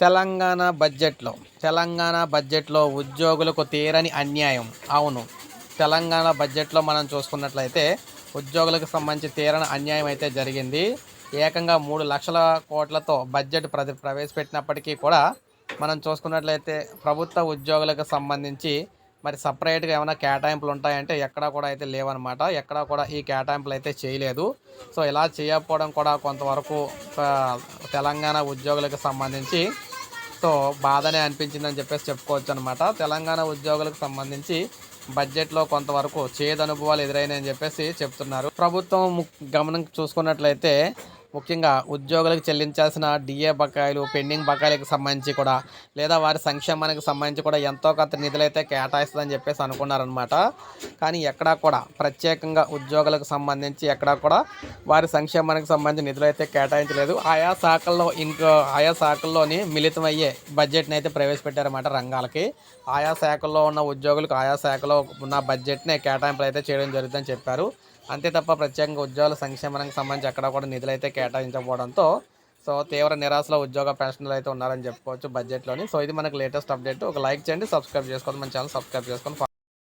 తెలంగాణ బడ్జెట్లో తెలంగాణ బడ్జెట్లో ఉద్యోగులకు తీరని అన్యాయం. అవును తెలంగాణ బడ్జెట్లో మనం చూసుకున్నట్లయితే ఉద్యోగులకు సంబంధించి తీరని అన్యాయం అయితే జరిగింది. ఏకంగా మూడు లక్షల కోట్లతో బడ్జెట్ ప్రతి ప్రవేశపెట్టినప్పటికీ కూడా మనం చూసుకున్నట్లయితే ప్రభుత్వ ఉద్యోగులకు సంబంధించి మరి సపరేట్గా ఏమైనా కేటాయింపులు ఉంటాయంటే ఎక్కడా కూడా అయితే లేవన్నమాట ఎక్కడా కూడా ఈ కేటాయింపులు అయితే చేయలేదు. సో ఇలా చేయకపోవడం కూడా కొంతవరకు తెలంగాణ ఉద్యోగులకు సంబంధించి ఎంతో బాధనే అనిపించిందని చెప్పేసి చెప్పుకోవచ్చు అనమాట తెలంగాణ ఉద్యోగులకు సంబంధించి బడ్జెట్లో కొంతవరకు చేదు అనుభవాలు ఎదురైనాయని చెప్పేసి చెప్తున్నారు. ప్రభుత్వం గమనం చూసుకున్నట్లయితే ముఖ్యంగా ఉద్యోగులకు చెల్లించాల్సిన డిఏ బకాయిలు పెండింగ్ బకాయిలకు సంబంధించి కూడా లేదా వారి సంక్షేమానికి సంబంధించి కూడా ఎంతో కొంత నిధులైతే కేటాయిస్తుందని చెప్పేసి అనుకున్నారనమాట కానీ ఎక్కడా కూడా ప్రత్యేకంగా ఉద్యోగులకు సంబంధించి ఎక్కడా కూడా వారి సంక్షేమానికి సంబంధించి నిధులు అయితే కేటాయించలేదు. ఆయా శాఖల్లో ఇంకో ఆయా శాఖల్లోని మిళితమయ్యే బడ్జెట్ని అయితే ప్రవేశపెట్టారన్నమాట రంగాలకి. ఆయా శాఖల్లో ఉన్న ఉద్యోగులకు ఆయా శాఖలో ఉన్న బడ్జెట్ని కేటాయింపులు అయితే చేయడం జరుగుతుందని చెప్పారు. అంతే తప్ప ప్రత్యేకంగా ఉద్యోగుల సంక్షేమానికి సంబంధించి ఎక్కడ కూడా నిధులు అయితే కేటాయించకపోవడంతో సో తీవ్ర నిరాశలో ఉద్యోగ పెన్షన్లు అయితే ఉన్నారని చెప్పుకోవచ్చు బడ్జెట్లోని. సో ఇది మనకు లేటెస్ట్ అప్డేట్. ఒక లైక్ చేయండి సబ్స్క్రైబ్ చేసుకోండి మన ఛానల్ సబ్స్క్రైబ్ చేసుకొని